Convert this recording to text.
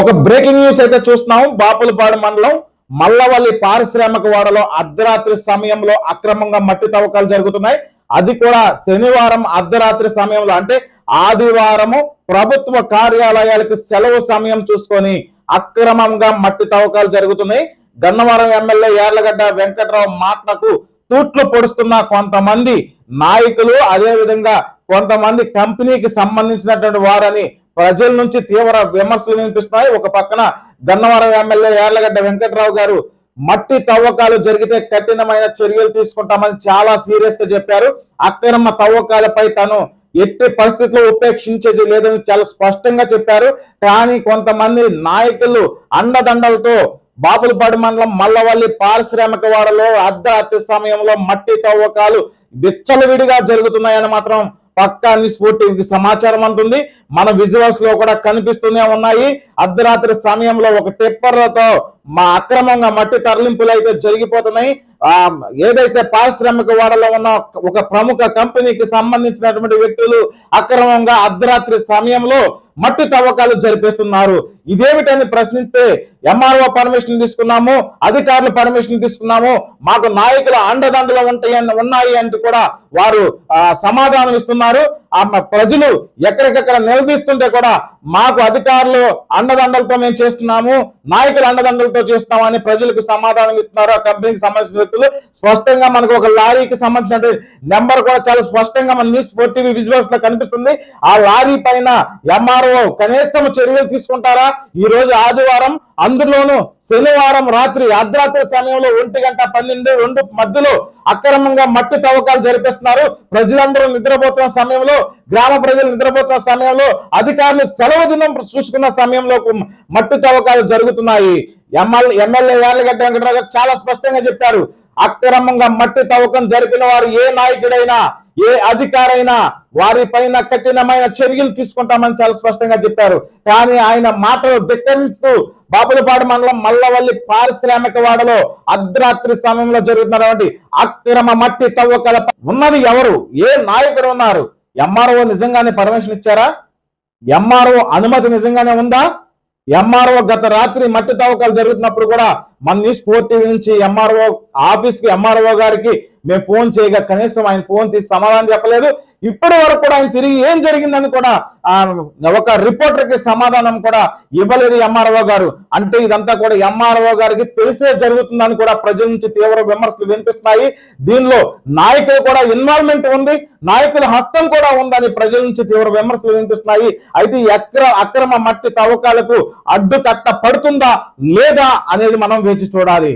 ఒక breaking news అయితే చూస్తున్నాం. బాపులపాడు మండలం మల్లవల్లి పారిశ్రామిక వాడలో అర్ధరాత్రి సమయంలో అక్రమంగా మట్టి తవ్వకాలు జరుగుతున్నాయి. అది కూడా శనివారం అర్ధరాత్రి సమయంలో. అంటే ఆదివారము ప్రభుత్వ కార్యాలయాలకు సెలవు సమయం చూసుకొని అక్రమంగా మట్టి తవ్వకాలు జరుగుతున్నాయి. గన్నవరం ఎమ్మెల్యే యార్లగడ్డ వెంకట్రావు మాటలకు తూట్లు పొడుస్తున్న కొంతమంది నాయకులు అదేవిధంగా కొంతమంది కంపెనీకి సంబంధించినటువంటి వారని ప్రజల నుంచి తీవ్ర విమర్శలు వినిపిస్తున్నాయి. ఒక పక్కన గన్నవరం ఎమ్మెల్యే యార్లగడ్డ వెంకట్రావు గారు మట్టి తవ్వకాలు జరిగితే కఠినమైన చర్యలు తీసుకుంటామని చాలా సీరియస్గా చెప్పారు. అక్రమ తవ్వకాలపై తను ఎట్టి పరిస్థితుల్లో ఉపేక్షించేది లేదని చాలా స్పష్టంగా చెప్పారు. కానీ కొంతమంది నాయకులు అండదండలతో బాపులపాడు మండలం మల్లవల్లి పారిశ్రామిక వాడలో అర్ధరాత్రి సమయంలో మట్టి తవ్వకాలు విచ్చలవిడిగా జరుగుతున్నాయని మాత్రం పక్కా న్యూస్ టీవీకి సమాచారం అంటుంది. మన విజువల్స్లో కూడా కనిపిస్తూనే ఉన్నాయి. అర్ధరాత్రి సమయంలో ఒక టిప్పర్లతో మా అక్రమంగా మట్టి తరలింపులు అయితే జరిగిపోతున్నాయి. ఆ ఏదైతే పారిశ్రామిక వాడలో ఉన్న ఒక ప్రముఖ కంపెనీకి సంబంధించినటువంటి వ్యక్తులు అక్రమంగా అర్ధరాత్రి సమయంలో మట్టి తవ్వకాలు జరిపిస్తున్నారు. ఇదేమిటని ప్రశ్నిస్తే ఎంఆర్ఓ పర్మిషన్ తీసుకున్నాము అధికారులు పర్మిషన్ తీసుకున్నాము మాకు నాయకుల అండదండలు ఉంటాయని ఉన్నాయి అంటూ కూడా వారు సమాధానం ఇస్తున్నారు. ఆ ప్రజలు ఎక్కడికెక్కడ నిలదీస్తుంటే కూడా మాకు అధికారులు అండదండలతో మేము చేస్తున్నాము నాయకుల అండదండలతో చేస్తున్నామని ప్రజలకు సమాధానం ఇస్తున్నారు. ఆ కంపెనీకి సంబంధించిన వ్యక్తులు స్పష్టంగా మనకు ఒక లారీకి సంబంధించిన నెంబర్ కూడా చాలా స్పష్టంగా మన న్యూస్ ఫోర్ టీవీ విజువల్స్లో కనిపిస్తుంది. ఆ లారీ పైన ఎంఆర్ఓ కనీసం చర్యలు తీసుకుంటారా? ఈ రోజు ఆదివారం అందులోనూ శనివారం రాత్రి అర్ధరాత్రి సమయంలో ఒంటి గంట పన్నెండు రెండు మధ్యలో అక్రమంగా మట్టి తవ్వకాలు జరిపిస్తున్నారు. ప్రజలందరూ నిద్రపోతున్న సమయంలో గ్రామ ప్రజలు నిద్రపోతున్న సమయంలో అధికారులు సెలవు దినం చూసుకున్న సమయంలో మట్టి తవ్వకాలు జరుగుతున్నాయి. ఎమ్మెల్యే ఎమ్మెల్యే యార్లగడ్డ వెంకటరావు చాలా స్పష్టంగా చెప్పారు. అక్రమంగా మట్టి తవ్వకం జరిపిన వారు ఏ నాయకుడైనా ఏ అధికారైనా వారి పైన కఠినమైన చర్యలు తీసుకుంటామని చాలా స్పష్టంగా చెప్పారు. కానీ ఆయన మాటలు ధిక్కరిస్తూ బాపులపాడు మండలం మల్లవల్లి పారిశ్రామిక వాడలో అర్ధరాత్రి సమయంలో జరుగుతున్నటువంటి అక్రమ మట్టి తవ్వకల ఉన్నది ఎవరు? ఏ నాయకుడు ఉన్నారు? ఎంఆర్ఓ నిజంగానే పర్మిషన్ ఇచ్చారా? ఎంఆర్ఓ అనుమతి నిజంగానే ఉందా? ఎంఆర్ఓ గత రాత్రి మట్టి తవ్వకాలు జరుగుతున్నప్పుడు కూడా మన న్యూస్ ఫోర్ టీవీ నుంచి ఎంఆర్ఓ ఆఫీస్కి ఎంఆర్ఓ గారికి మేము ఫోన్ చేయగా కనీసం ఆయన ఫోన్ తీసి సమాధానం చెప్పలేదు. ఇప్పటి వరకు కూడా ఆయన తిరిగి ఏం జరిగిందని కూడా ఒక రిపోర్టర్కి సమాధానం కూడా ఇవ్వలేదు ఎంఆర్ఓ గారు. అంటే ఇదంతా కూడా ఎంఆర్ఓ గారికి తెలిసే జరుగుతుందని కూడా ప్రజల నుంచి తీవ్ర విమర్శలు వినిపిస్తున్నాయి. దీనిలో నాయకులు కూడా ఇన్వాల్వ్మెంట్ ఉంది. నాయకుల హస్తం కూడా ఉందని ప్రజల నుంచి తీవ్ర విమర్శలు వినిపిస్తున్నాయి. అయితే అక్ర అక్రమ మట్టి తవ్వకాలకు అడ్డుకట్ట పడుతుందా లేదా అనేది మనం వేచి చూడాలి.